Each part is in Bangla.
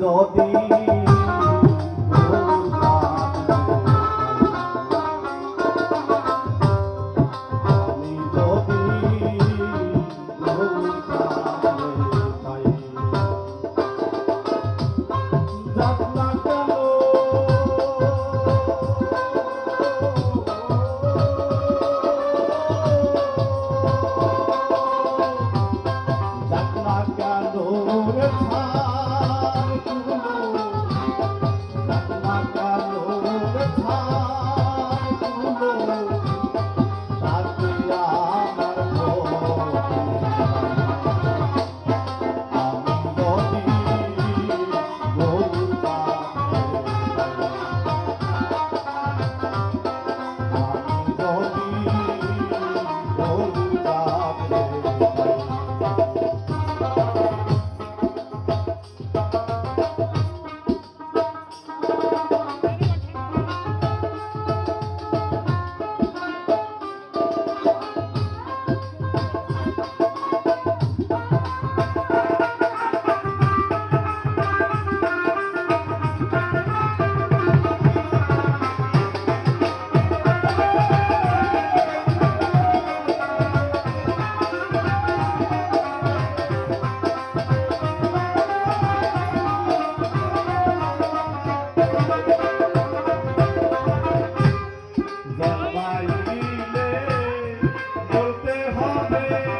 যদি যাক না Thank you.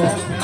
দেখো